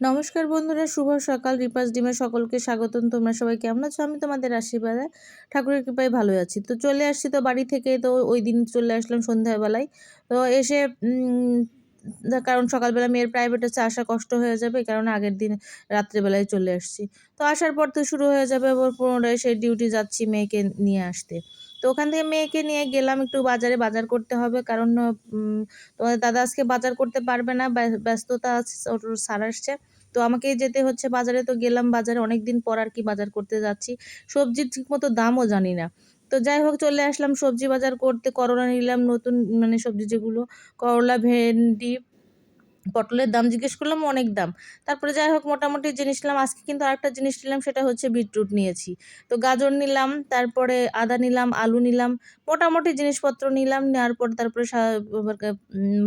নমস্কার বন্ধুরা, শুভ সকাল। রিপাস ডিমে সকলকে স্বাগতম। তোমরা সবাই কেমন আছো? আমি তোমাদের আশীর্বাদে ঠাকুরের কৃপায় ভালো আছি। তো চলে আসছি তো বাড়ি থেকে, তো ওই দিন চলে আসলাম সন্ধ্যাবেলায়। তো এসে কারণ সকালবেলা মেয়ের প্রাইভেট আছে আসা কষ্ট হয়ে যাবে, কারণ আগের দিন রাত্রেবেলায় চলে আসছি। তো আসার পর তো শুরু হয়ে যাবে আবার পুনরায় সেই ডিউটি যাচ্ছি মেয়েকে নিয়ে আসতে। তো ওখান থেকে মেয়েকে নিয়ে গেলাম একটু বাজারে, বাজার করতে হবে। কারণ তোমাদের দাদা আজকে বাজার করতে পারবে না ব্যস্ততা ওর সার আসছে। তো আমাকেই যেতে হচ্ছে বাজারে। তো গেলাম বাজারে অনেক দিন পর আর কি বাজার করতে যাচ্ছি। সবজির ঠিকমতো দামও জানি না। তো যাই হোক, চলে আসলাম সবজি বাজার করতে। করলা নিলাম নতুন মানে সবজি যেগুলো, করলা, ভেন্ডি পটলের দাম জিজ্ঞেস করলাম, অনেক দাম। তারপরে যাই হোক, মোটামুটি জিনিস নিলাম আজকে কিন্তু আরেকটা জিনিস নিলাম, সেটা হচ্ছে বিটরুট নিয়েছি। তো গাজর নিলাম, তারপরে আদা নিলাম, আলু নিলাম, মোটামুটি জিনিসপত্র নিলাম, নেওয়ার পর তারপরে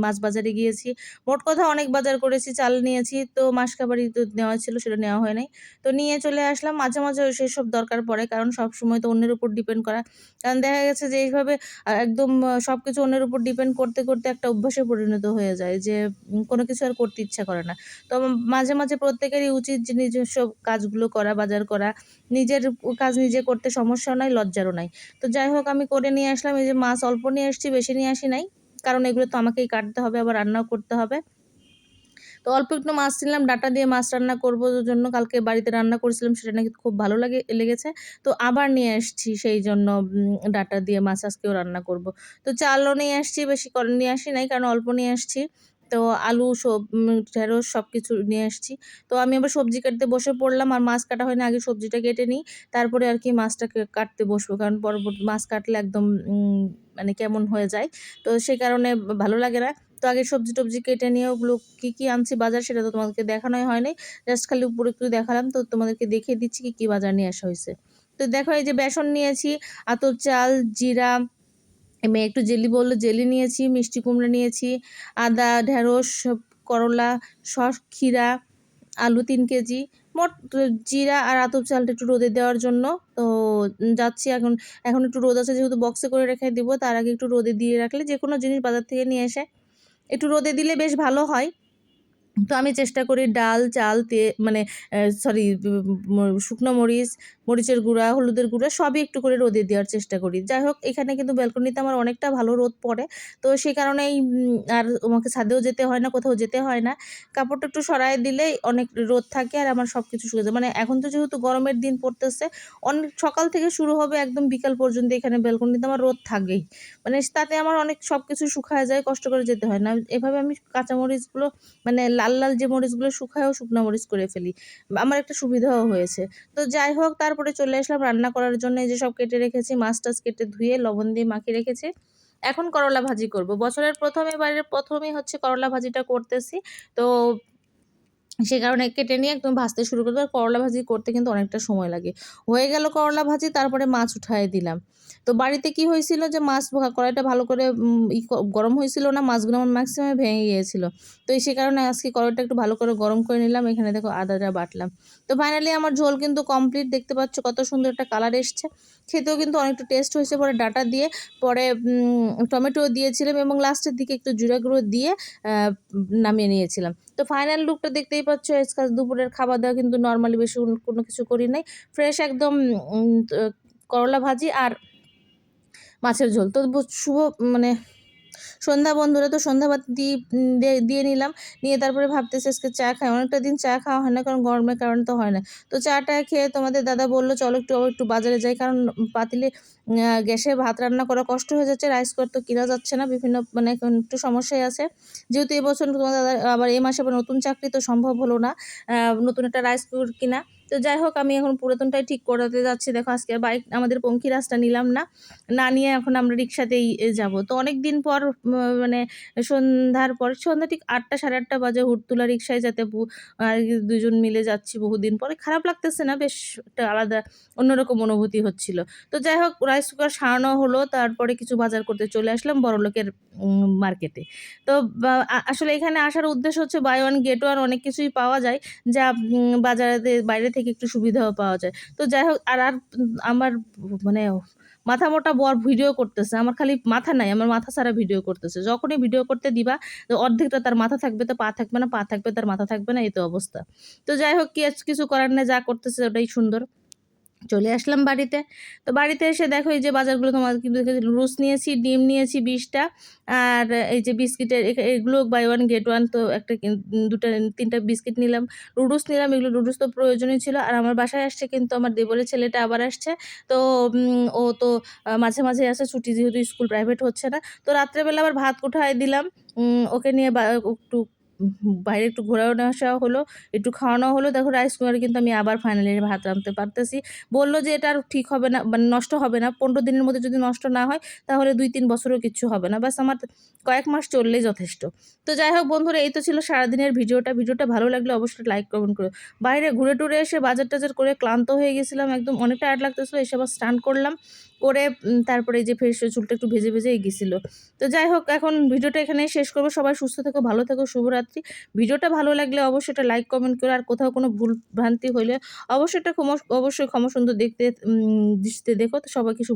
মাছ বাজারে গিয়েছি। মোট কথা অনেক বাজার করেছি, চাল নিয়েছি, তো মাসকাবাড়ি তো নেওয়া ছিল, সেটা নেওয়া হয় নাই। তো নিয়ে চলে আসলাম, মাঝে মাঝে সেসব দরকার পড়ে, কারণ সব সময় তো অন্যের উপর ডিপেন্ড করা। কারণ দেখা গেছে যে এইভাবে একদম সব কিছু অন্যের উপর ডিপেন্ড করতে করতে একটা অভ্যাসে পরিণত হয়ে যায় যে কোনো কিছু আর করতে ইচ্ছা করে না। তো মাঝে মাঝে প্রত্যেকেরই উচিত যে নিজস্ব কাজগুলো করা, বাজার করা। নিজের কাজ নিজে করতে সমস্যাও নাই, লজ্জারও নাই। তো যাই হোক, আমি করে নিয়ে আসলাম। এই যে মাছ অল্প নিয়ে আসছি, বেশি নিয়ে আসি নাই। কারণ এগুলো তো আমাকেই কাটতে হবে, আবার রান্নাও করতে হবে। তো অল্প একটু মাছ নিলাম, ডাটা দিয়ে মাছ রান্না করব জন্য। কালকে বাড়িতে রান্না করেছিলাম, সেটা নাকি খুব ভালো লাগে, লেগেছে। তো আবার নিয়ে আসছি সেই জন্য ডাটা দিয়ে মাছ আজকেও রান্না করব। তো চালও নিয়ে আসছি, বেশি নিয়ে আসি নাই, কারণ অল্প নিয়ে আসছি। তো আলু, সব ঢেঁড়স সব কিছু নিয়ে এসেছি তো আমি আবার সবজি কাটতে বসে পড়লাম, আর মাছ কাটা হয় না আগে সবজিটা কেটে নিই। তারপরে আর কি মাছটাকে কাটতে বসবো, কারণ পরবর্তী, মাছ কাটলে একদম মানে কেমন হয়ে যায়। তো সেই কারণে ভালো লাগে না। তো আগে সবজি টবজি কেটে নিয়ে ওগুলো কী কী আনছি বাজার, সেটা তো তোমাদেরকে দেখানোই হয়নি। জাস্ট খালি উপরে একটু দেখালাম, তো তোমাদেরকে দেখিয়ে দিচ্ছি কি, কী বাজার নিয়ে আসা হয়েছে। তো দেখো এই যে বেসন নিয়েছি, আতর চাল, জিরা মেয়ে একটু জেলি বলল, জেলি নিয়েছি, মিষ্টি কুমড়ো নিয়েছি, আদা, ঢেঁড়স করলা, সস, ক্ষীরা, আলু তিন কেজি, মোট জিরা আর আতপ চালটা একটু রোদে দেওয়ার জন্য। তো যাচ্ছি এখন এখন একটু রোদ আছে, যেহেতু বক্সে করে রেখে দিব, তার আগে একটু রোদে দিয়ে রাখলে যে কোনো জিনিস বাজার থেকে নিয়ে এসে একটু রোদে দিলে বেশ ভালো হয়। তো আমি চেষ্টা করি ডাল, চাল, তে মানে সরি শুকনো মরিচ, মরিচের গুঁড়া, হলুদের গুঁড়া, সবই একটু করে রোদে দেওয়ার চেষ্টা করি। যাই হোক, এখানে কিন্তু ব্যালকনিতে আমার অনেকটা ভালো রোদ পড়ে। তো সেই কারণেই আর আমাকে ছাদেও যেতে হয় না, কোথাও যেতে হয় না। কাপড়টা একটু সরাই দিলেই অনেক রোদ থাকে আর আমার সব কিছু শুকে যায়। মানে এখন তো যেহেতু গরমের দিন পড়তেছে, অনেক, সকাল থেকে শুরু হবে একদম বিকাল পর্যন্ত এখানে ব্যালকনিতে আমার রোদ থাকেই। মানে তাতে আমার অনেক সব কিছু শুকায় যায়, কষ্ট করে যেতে হয় না। এভাবে আমি কাঁচামরিচগুলো মানে লাল লাল যে মরিচগুলো শুকায়ও শুকনো মরিচ করে ফেলি। আমার একটা সুবিধাও হয়েছে। তো যাই হোক, তারপরে চলে আসলাম রান্না করার জন্য। যে সব কেটে রেখেছি, মাছ টাছ কেটে ধুয়ে, লবণ দিয়ে মাখিয়ে রেখেছি। এখন করলা ভাজি করব। বছরের প্রথম এবারের প্রথমেই হচ্ছে করলা ভাজিটা করতেছি। তো সে কারণে কেটে নিয়ে একদম ভাজতে শুরু আর করলা ভাজি করতে কিন্তু অনেকটা সময় লাগে। হয়ে গেল করলা ভাজি, তারপরে মাছ উঠায় দিলাম। তো বাড়িতে কি হয়েছিল যে, মাছ কড়াইটা ভালো করে গরম হয়েছিল না, মাছগুলো আমার ম্যাক্সিমাম ভেঙে গিয়েছিল। তো সে কারণে আজকে কড়াইটা একটু ভালো করে গরম করে নিলাম। এখানে দেখো আদাটা বাটলাম। তো ফাইনালি আমার ঝোল কিন্তু কমপ্লিট দেখতে পাচ্ছ কত সুন্দর একটা কালার এসছে। খেতেও কিন্তু অনেকটা টেস্ট হয়েছে। পরে ডাটা দিয়ে, পরে টমেটো দিয়েছিলাম এবং লাস্টের দিকে একটু জিরা গুঁড়ো দিয়ে নামিয়ে নিয়েছিলাম। তো ফাইনাল লুকটা দেখতেই পাচ্ছ, আজকাল দুপুরের খাবার দাওয়া কিন্তু নর্মালি বেশি কোনো কিছু করি নাই। ফ্রেশ একদম করলা ভাজি আর মাছের ঝোল। তো শুভ মানে সন্ধ্যা বন্ধুরা তো সন্ধ্যাবাতি দিয়ে দিয়ে নিলাম। নিয়ে তারপরে ভাবতেছে আজকে চা খাই। অনেকটা দিন চা খাওয়া হয় না, কারণ গরমের কারণে তো হয় না। তো চাটা খেয়ে তোমাদের দাদা বলল, চলো একটু একটু বাজারে যাই। কারণ পাতিলে গ্যাসে ভাত রান্না করা কষ্ট হয়ে যাচ্ছে। রাইস কুকার তো কিনা যাচ্ছে না। বিভিন্ন মানে একটু সমস্যায় আছে। যেহেতু এবছর তোমার দাদা আবার এই মাসে আবার নতুন চাকরি, তো সম্ভব হলো না নতুন একটা রাইস কুকার কিনা। তো যাই হোক, আমি এখন পুরাতনটাই ঠিক করাতে যাচ্ছি। দেখো, আজকে বাইক আমাদের পঙ্খী রাস্তা নিলাম না। না নিয়ে এখন আমরা রিক্সাতেই যাব। তো অনেক দিন পর মানে সন্ধ্যার পর, সন্ধ্যা ঠিক আটটা, সাড়ে আটটা বাজে হুটতুলা রিক্সায় যাতে আর দুজন মিলে যাচ্ছি বহুদিন পরে। খারাপ লাগতেছে না, বেশ একটা আলাদা, অন্যরকম অনুভূতি হচ্ছিল। তো যাই হোক, রাইস কুকার সারানো হলো, তারপরে কিছু বাজার করতে চলে আসলাম বড়লোকের মার্কেটে। তো আসলে এখানে আসার উদ্দেশ্য হচ্ছে বাই ওয়ান গেট ওয়ান অনেক কিছুই পাওয়া যায়। যা বাজারে, বাইরে থেকে একটু সুবিধাও পাওয়া যায়। তো যাই হোক, আর আর আমার মানে মাথা মোটা বর ভিডিও করতেছে, আমার খালি মাথা নাই, আমার মাথা সারা ভিডিও করতেছে। যখনই ভিডিও করতে দিবা অর্ধেকটা তার মাথা থাকবে, তো পা থাকবে না, পা থাকবে, তার মাথা থাকবে না, এই তো অবস্থা। তো যাই হোক, কি কিছু করার নেই, যা করতেছে ওটাই সুন্দর। চলে আসলাম বাড়িতে। তো বাড়িতে এসে দেখো এই যে বাজারগুলো তোমার কিন্তু রুস নিয়েছি, ডিম নিয়েছি বিশটা, আর এই যে বিস্কিটের এগুলো বাই ওয়ান গেট ওয়ান তো একটা দুটা, তিনটা বিস্কিট নিলাম। লুডুস নিলাম, এগুলো লুডুস তো প্রয়োজনীয় ছিল। আর আমার বাসায় আসছে কিন্তু আমার দেবরের ছেলেটা আবার আসছে। তো ও তো মাঝে মাঝে আসে, ছুটি যেহেতু স্কুল প্রাইভেট হচ্ছে না। তো রাত্রেবেলা আবার ভাত কোঠায় দিলাম। ওকে নিয়ে একটু বাইরে একটু ঘোরাও আসা হলো, একটু খাওয়ানো হলো, দেখো রাইস কুকারে কিন্তু আমি আবার ফাইনালি ভাত রাঁধতে পারতেছি। বলল যে এটা আর ঠিক হবে না মানে নষ্ট হবে না, পনেরো দিনের মধ্যে যদি নষ্ট না হয়, তাহলে দুই তিন বছরও কিচ্ছু হবে না। বাস আমার কয়েক মাস চললেই যথেষ্ট। তো যাই হোক বন্ধুরা, এই তো ছিল সারাদিনের ভিডিওটা। ভিডিওটা ভালো লাগলে অবশ্যই লাইক কমেন্ট করো। বাইরে ঘুরে টুরে এসে বাজার টাজার করে ক্লান্ত হয়ে গেছিলাম, একদম অনেকটা আট লাগতেছিলো, এসে আবার স্নান করলাম। করে তারপরে এই যে ফ্রেশ চুলটা একটু ভেজে ভেজেই গেছিল। তো যাই হোক, এখন ভিডিওটা এখানেই শেষ করব। সবাই সুস্থ থেকো, ভালো থেকো, শুভরাত্রি। ভিডিওটা ভালো লাগলে অবশ্যই এটা লাইক কমেন্ট করে, আর কোথাও কোনো ভুল ভ্রান্তি হলে অবশ্যই এটা ক্ষমা, অবশ্যই ক্ষমা সুন্দর দেখতে দৃষ্টিতে দেখো। তো সবাইকে